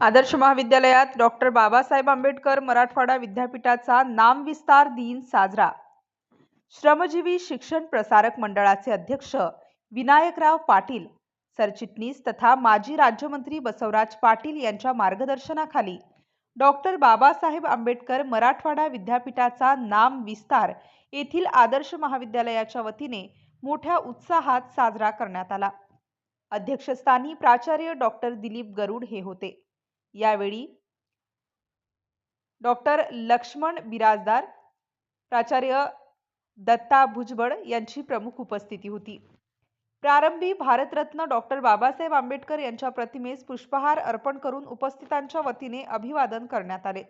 आदर्श महाविद्यालयात डॉक्टर बाबासाहेब आंबेडकर मराठवाडा विद्यापीठाचा नामविस्तार दिन साजरा. श्रमजीवी शिक्षण प्रसारक मंडळाचे अध्यक्ष विनायकराव पाटील सरचिटणीस तथा माजी राज्यमंत्री बसवराज पाटील यांच्या मार्गदर्शनाखाली डॉक्टर बाबासाहेब आंबेडकर मराठवाडा विद्यापीठाचा नाम विस्तार येथील आदर्श महाविद्यालयाच्या वतीने मोठ्या उत्साहात साजरा करण्यात आला. अध्यक्षस्थानी प्राचार्य डॉक्टर दिलीप गरुड हे होते. यावेळी डॉक्टर लक्ष्मण बिराजदार प्राचार्य दत्ता भुजबळ यांची प्रमुख उपस्थिती होती. प्रारंभी भारतरत्न डॉक्टर बाबासाहेब आंबेडकर यांच्या प्रतिमेस पुष्पहार अर्पण करून उपस्थितांच्या वतीने अभिवादन करण्यात आले.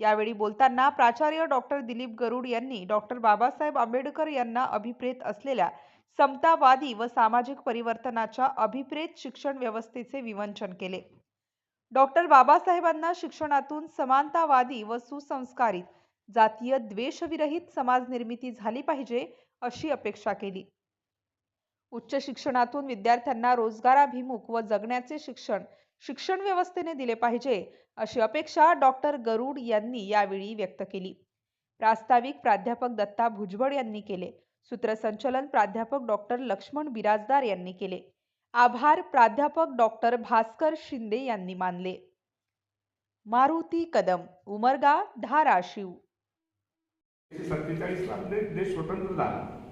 यावेळी बोलताना प्राचार्य डॉक्टर दिलीप गरुड यांनी डॉक्टर बाबासाहेब आंबेडकर यांना अभिप्रेत असलेल्या समतावादी व सामाजिक परिवर्तनाच्या अभिप्रेत शिक्षण व्यवस्थेचे विवंचन केले. डॉक्टर बाबासाहेबांना शिक्षणातून समानतावादी व सुसंस्कारित जातीय द्वेषविरहित समाज निर्मिती झाली पाहिजे अशी अपेक्षा केली. उच्च शिक्षणातून विद्यार्थ्यांना रोजगाराभिमुख व जगण्याचे शिक्षण शिक्षण व्यवस्थेने दिले पाहिजे अशी अपेक्षा डॉक्टर गरुड यांनी यावेळी व्यक्त केली. प्रास्ताविक प्राध्यापक दत्ता भुजबळ यांनी केले. सूत्रसंचलन प्राध्यापक डॉक्टर लक्ष्मण बिराजदार यांनी केले. आभार प्राध्यापक डॉक्टर भास्कर शिंदे यांनी मानले. मारुती कदम उमरगा धाराशिव सत्तेचाळीस ला देश स्वतंत्र झाला.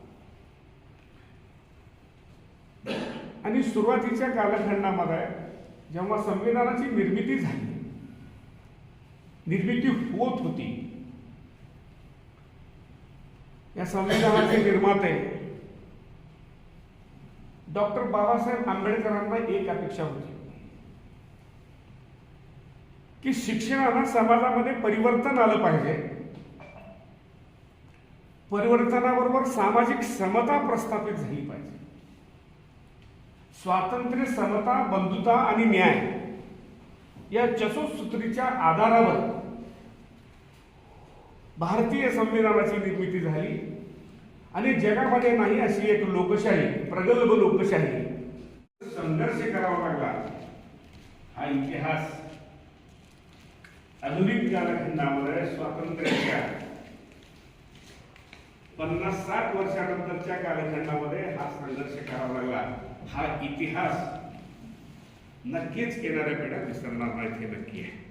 आणि सुरुवातीच्या कालखंडामध्ये जेव्हा संविधानाची निर्मिती झाली निर्मिती होत होती या संविधानाचे निर्माते डॉक्टर बाबासाहेब आंबेडकरांना एक अपेक्षा होती. की शिक्षणानं समाजामध्ये परिवर्तन आलं पाहिजे. परिवर्तनाबरोबर सामाजिक समता प्रस्थापित झाली पाहिजे. स्वातंत्र्य समता बंधुता आणि न्याय या चतुसूत्रीच्या आधारावर भारतीय संविधानाची निर्मिती झाली. आणि जगामध्ये नाही अशी एक लोकशाही प्रगल्भ लोकशाही. संघर्ष करावा लागला. हा इतिहास आधुनिक कालखंडामध्ये स्वातंत्र्याच्या पन्नास साठ वर्षानंतरच्या कालखंडामध्ये हा संघर्ष करावा लागला. हा इतिहास नक्कीच येणाऱ्या पिढ्या विसरणार नाहीत हे नक्की आहे.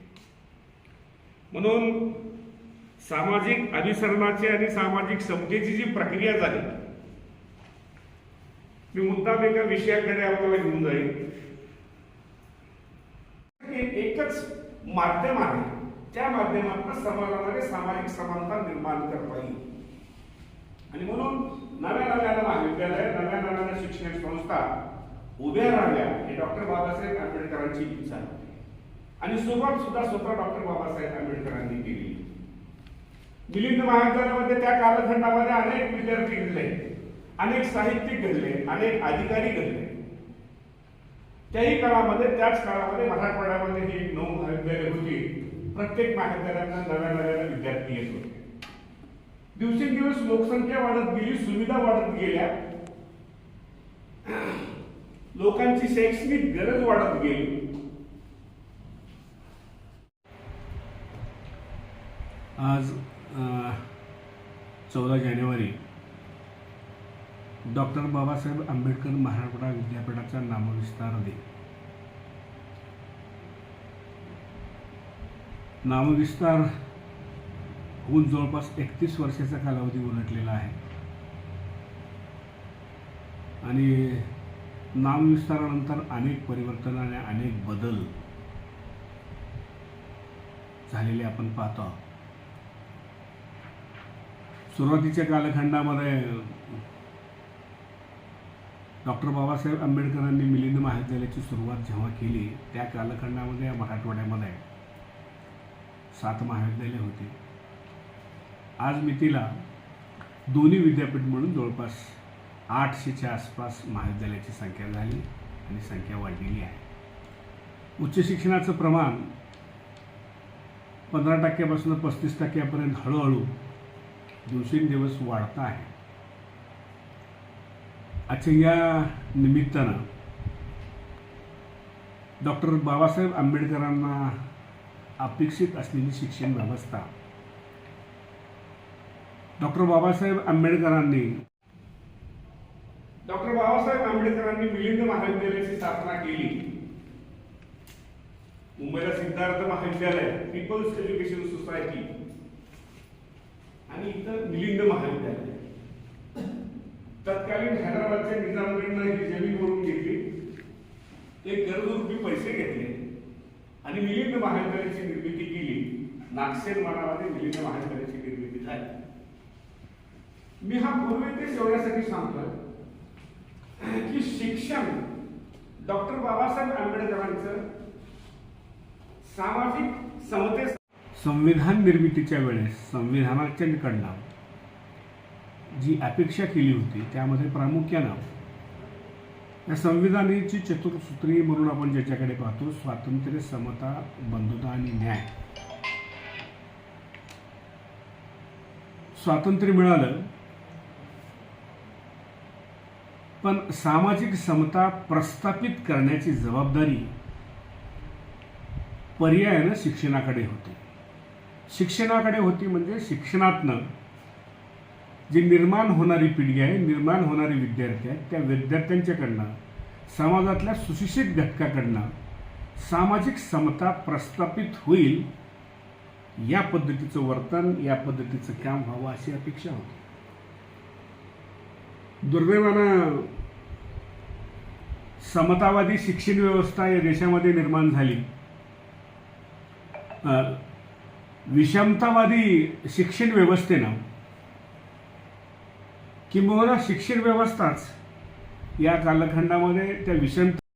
म्हणून सामाजिक अभिसरणाची आणि सामाजिक समतेची जी प्रक्रिया झाली मी मुद्दाम एका विषयाकडे आपल्याला घेऊन जाईल हे एकच माध्यम आहे त्या माध्यमातून समाजामध्ये सामाजिक समानता निर्माण करता येईल. आणि म्हणून नव्या नव्या महाविद्यालय नव्या नव्या शिक्षण संस्था उभ्या राहाव्या हे डॉक्टर बाबासाहेब आंबेडकरांची इच्छा आणि सुरुवात सुद्धा स्वतः डॉक्टर बाबासाहेब आंबेडकरांनी केली. मिलिंद महाराजांमध्ये त्या कालखंडामध्ये अनेक विद्यार्थी घडले अनेक साहित्यिक घडले अनेक अधिकारी घडले. त्याही काळामध्ये त्याच काळामध्ये मराठवाड्यामध्ये ही नऊ महाविद्यालय होती. प्रत्येक महाविद्यालयांना नव्या नव्या विद्यार्थी येत होते. दिवसेंदिवस लोकसंख्या वाढत गेली सुविधा वाढत गेल्या. लोकांची शैक्षणिक गरज वाढत गेली. आज चौदा जानेवारी. डॉक्टर बाबासाहेब आंबेडकर मराठवाडा विद्यापीठाचा नामविस्तार दिन. नामविस्तार होऊन जवळपास एकतीस वर्षाचा कालावधी उलटलेला आहे. आणि नामविस्तारानंतर अनेक परिवर्तन आणि अनेक बदल झालेले आपण पाहतो आहोत. सुरुवातीच्या कालखंडामध्ये डॉक्टर बाबासाहेब आंबेडकरांनी मिलिंद महाविद्यालयाची सुरुवात जेव्हा केली त्या कालखंडामध्ये या मराठवाड्यामध्ये सात महाविद्यालय होती. आज मितीला दोन्ही विद्यापीठ म्हणून जवळपास आठशेच्या आसपास महाविद्यालयाची संख्या झाली आणि संख्या वाढलेली आहे. उच्च शिक्षणाचं प्रमाण पंधरा टक्क्यापासून पस्तीस टक्क्यापर्यंत हळूहळू दिवसेंदिवस वाढत आहे. अच्छा या निमित्तानं डॉक्टर बाबासाहेब आंबेडकरांना अपेक्षित असलेली शिक्षण व्यवस्था. डॉक्टर बाबासाहेब आंबेडकरांनी डॉक्टर बाबासाहेब आंबेडकरांनी मिलिंद महाविद्यालयाची स्थापना केली. मुंबईला सिद्धार्थ महाविद्यालय पीपल्स एज्युकेशन सोसायटी. आणि इथं मिलिंद महाविद्यालय. तत्कालीन हैदराबादच्या निजामकडनं ही जमीन करून घेतली. एक रुपये पैसे घेतले. आणि मिलिंद महाविद्यालयाची निर्मिती केली. नागसेन मनामध्ये मिलिंद महाविद्यालयाची निर्मिती झाली. मी हा पूर्वी ते एवढ्यासाठी सांगतोय की शिक्षण डॉक्टर बाबासाहेब आंबेडकरांचं सामाजिक समते संविधान निर्मितीच्या वेळेस संविधानाच्याकडनं जी अपेक्षा केली होती त्यामध्ये प्रामुख्यानं या संविधानाची चतुर्सूत्री म्हणून आपण ज्याच्याकडे पाहतो स्वातंत्र्य समता बंधुता आणि न्याय. स्वातंत्र्य मिळालं पण सामाजिक समता प्रस्थापित करण्याची जबाबदारी पर्यायानं शिक्षणाकडे होती. शिक्षणाकडे होती म्हणजे शिक्षणातनं जी निर्माण होणारी पिढी आहे निर्माण होणारे विद्यार्थी आहेत त्या विद्यार्थ्यांच्याकडनं समाजातल्या सुशिक्षित घटकाकडनं सामाजिक समता प्रस्थापित होईल या पद्धतीचं वर्तन या पद्धतीचं काम व्हावं अशी अपेक्षा होती. दुर्दैवानं समतावादी शिक्षण व्यवस्था या देशामध्ये निर्माण झाली. विषमतावादी शिक्षण व्यवस्थेनं किंबहुना शिक्षण व्यवस्थाच या कालखंडामध्ये त्या विषम